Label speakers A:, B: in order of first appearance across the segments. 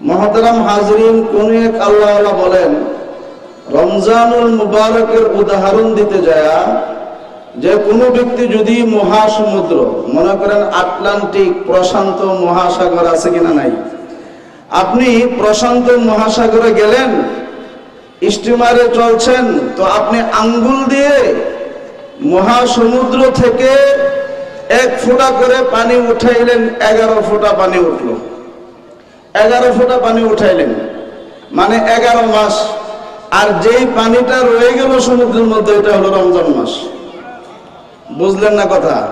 A: মহতরাম হাজরিন, কোন এক আল্লাহ বলেন, রমজানুল মুবারকের উদাহরণ দিতে যায়, যে কোনো ব্যক্তি যদি মহাসমুদ্র, মনে করেন আটলান্টিক প্রশান্ত মহাসাগর আছে কিনা নাই, আপনি প্রশান্ত মহাসাগরে গেলেন, স্টিমারে চলছেন, তো আপনি আঙ্গুল দিয়ে মহাসমুদ্র থেকে এক ফোঁটা করে পানি উঠাইলেন, এগারো ফোঁটা পানি উঠল। এগারো ফোঁটা পানি উঠাইলেন। মানে এগারো মাস। আর যেই পানিটা রয়ে গেল সমুদ্রের মধ্যে, এটা হলো রমজান মাস। বুঝলেন না কথা?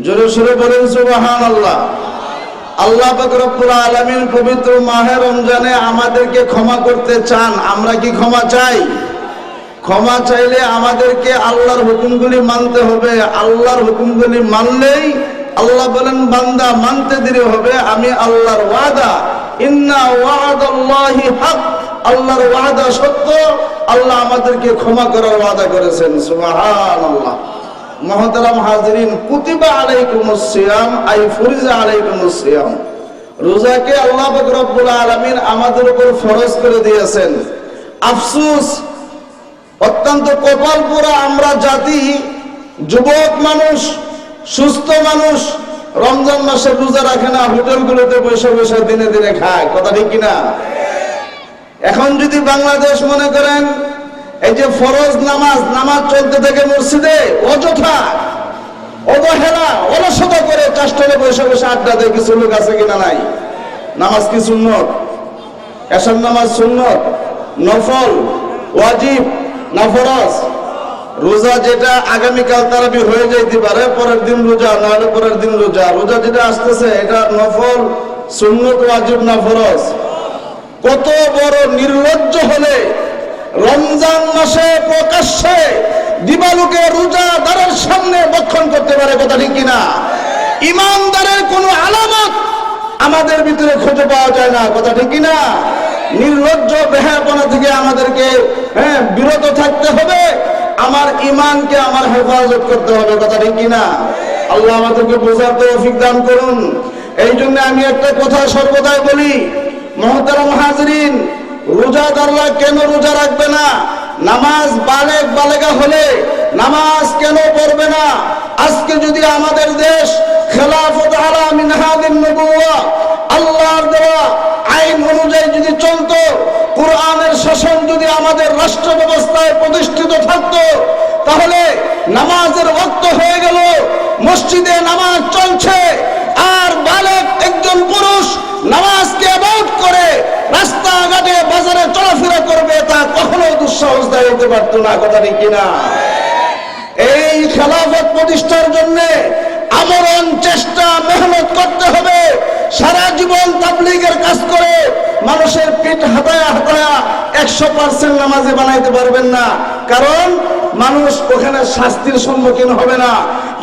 A: জোরে সুরে বলেন সুবাহান আল্লাহ আল্লাহ রব্বুল আলমিন পবিত্র মাহে রমজানে আমাদেরকে ক্ষমা করতে চান। আমরা কি ক্ষমা চাই? ক্ষমা চাইলে আমাদেরকে আল্লাহর হুকুমগুলি মানতে হবে। আল্লাহর হুকুমগুলি মানলেই আল্লাহ বলেন, বান্দা মানতে দেরি হবে, আমি আল্লাহর ওয়াদা। ইন্না ওয়াদাল্লাহি হক। আল্লাহর ওয়াদা সত্য। আল্লাহ আমাদেরকে ক্ষমা করার ওয়াদা করেছেন। সুবহানাল্লাহ। মহতারাম হাজরিন, কুতিবা আলাইকুমুস সিয়াম, আই ফুরিজা আলাইকুমুস সিয়াম। রোজাকে আল্লাহ পাক রব্বুল আলামিন আমাদের উপর ফরজ করে দিয়েছেন। আফসোস, অত্যন্ত কপাল আমরা জাতি, যুবক, মানুষ সুস্থ মানুষ, রমজান মাসে রোজা রাখে না, হোটেলগুলোতে বসে বসে দিনে দিনে খায়, কথা ঠিক কিনা? এখন যদি বাংলাদেশ মনে করেন, এই যে ফরজ নামাজ নামাজ চলতে থাকে মসজিদে, অযথা, অবহেলা, অলসতা করে চাষটারে বসে বসে আড্ডা দেয়, কিছু লোক আছে কিনা নাই? নামাজ কি সুন্নত? এসব নামাজ সুন্নত? নফল, ওয়াজিব না ফরজ? রোজা যেটা আগামীকাল তারাবি হয়ে যাইতে পারে, পরের দিন রোজা, নাহলে পরের দিন রোজা। রোজা যেটা আসতেছে, এটা নফল, সুন্নত, ওয়াজিব না ফরজ? কত বড় নির্লজ্জ হলে রমজান মাসে প্রকাশ্যে দিবালুকে রোজাদারের সামনে বক্ষণ করতে পারে, কথা ঠিক কিনা? ইমানদারের কোনো আলামত আমাদের ভিতরে খুঁজে পাওয়া যায় না, কথা ঠিক কিনা? নির্লজ্জ বেহাপনা থেকে আমাদেরকে হ্যাঁ বিরত থাকতে হবে। আমার ইমানকে আমার হেফাজত করতে হবে, কথা ঠিক কিনা? আল্লাহ আমাদেরকে বোঝার তৌফিক দান করুন। এই জন্য আমি একটা কথা সর্বদাই বলি, মহতারাম হাজরিন, রোজাদাররা কেন রোজা রাখবে না? নামাজ বালেক বালেগা হলে নামাজ কেন পড়বে না? আজকে যদি আমাদের দেশ খেলাফত আলা মিনহাদিন নবুয়া আল্লাহর দেওয়া আইন অনুযায়ী যদি চলতো কোরআনের শাসন যদি আমাদের রাষ্ট্র ব্যবস্থায় প্রতিষ্ঠিত থাকতো তাহলে নামাজের ওক্ত হয়ে গেল, মসজিদে নামাজ চলছে। আর বালক একজন পুরুষ নামাজকে অ্যাভয়েড করে রাস্তাঘাটে বাজারে চলাফেরা করবে, তা কখনো দুঃসাহস দেয় হতে পারতো না কথা কিনা এই খেলাফত প্রতিষ্ঠার জন্য আমরণ চেষ্টা, মেহনত করতে হবে। সারা জীবন তাবলিগের কাজ করে মানুষের পিঠ হাতায়া হাতায়া একশো পার্সেন্ট নামাজে বানাইতে পারবেন না। কারণ মানুষ ওখানে শাস্তির সম্মুখীন হবে না।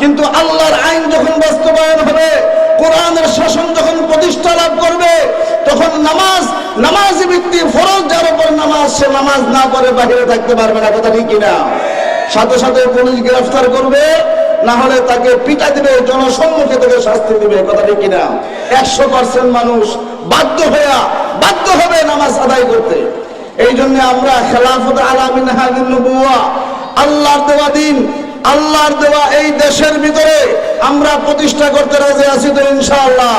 A: কিন্তু আল্লাহর আইন যখন বাস্তবায়ন হবে, কোরআনের শাসন যখন প্রতিষ্ঠা লাভ করবে, তখন নামাজ, নামাজি ভিত্তি ফরজ, যার উপর নামাজ, সে নামাজ না পড়ে বাহিরে থাকতে পারবে না, কথা ঠিক কিনা? সাথে সাথে পুলিশ গ্রেফতার করবে না হলে তাকে পিটা দিবে, জনসম্মুখে তাকে শাস্তি দিবে, কথা কিনা? একশো পার্সেন্ট মানুষ বাধ্য হইয়া, বাধ্য হবে নামাজ আদায় করতে। এই জন্য আমরা খেলাফত আলামিন হাবিবুয়া আল্লাহর দেওয়া দিন, আল্লাহর দেওয়া এই দেশের ভিতরে আমরা প্রতিষ্ঠা করতে রাজি আছি তো ইনশাআল্লাহ।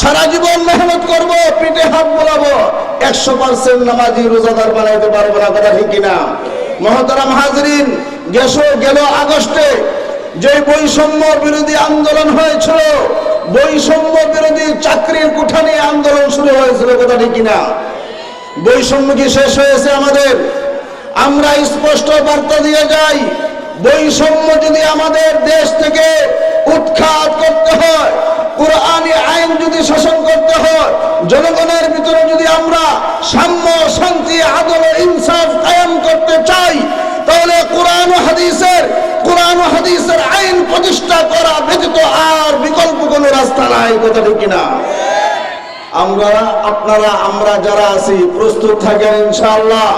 A: সারা জীবন মেহনত করব, পিঠে হাত বোলাবো, একশো পার্সেন্ট নামাজি রোজাদার বানাইতে পারব না, কথা ঠিক কিনা? মহতারাম হাজরিন, গেছো, গেল আগস্টে যে বৈষম্য বিরোধী আন্দোলন হয়েছিল, বৈষম্য বিরোধী চাকরির কুঠানি আন্দোলন শুরু হয়েছিল, কথা ঠিক কিনা? বৈষম্য কি শেষ হয়েছে আমাদের? আমরা স্পষ্ট বার্তা দিয়ে যাই, বৈষম্য যদি আমাদের দেশ থেকে উৎখাত করতে হয়, কোরআনি আইন যদি শাসন করতে হয়, জনগণের ভিতরে যদি আমরা সাম্য হাদিসের আইন প্রতিষ্ঠা করা ব্যতীত আর বিকল্প কোন রাস্তা নাই, কথা ঠিক না আমরা, আপনারা, আমরা যারা আছি, প্রস্তুত থাকেন ইনশাআল্লাহ।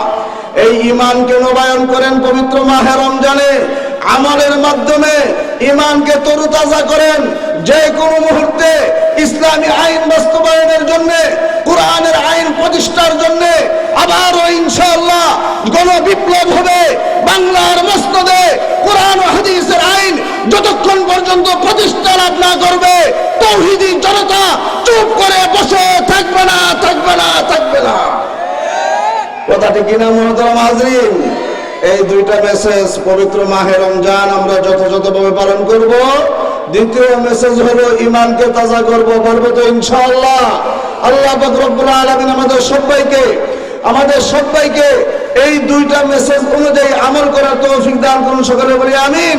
A: এই ইমানকে নবায়ন করেন পবিত্র মাহে রমজানে। আমাদের মাধ্যমে ইমানকে তরুতাজা করেন। যে কোনো মুহূর্তে ইসলামী আইন বাস্তবায়নের জন্য, কোরআনের
B: আইন প্রতিষ্ঠার জন্য আবারও ইনশাআল্লাহ গণ বিপ্লব হবে। বাংলার মস্তদের যতক্ষণ পর্যন্ত প্রতিষ্ঠা লাভ না করবে, তৌহিদি জনতা চুপ করে বসে থাকবে না থাকবে না থাকবে না।
A: কথাটি কিনা, মহতরম এই দুইটা মেসেজ পবিত্র মাহে রমজান আমরা যথাযথভাবে পালন করব। দ্বিতীয় মেসেজ হলো ইমানকে তাজা করব বলব তো ইনশাআল্লাহ। আল্লাহ পাক রব্বুল আলামিন আমাদের সবাইকে আমাদের সবাইকে এই দুইটা মেসেজ অনুযায়ী আমল করার তৌফিক দান করুন সকলে বলি আমিন।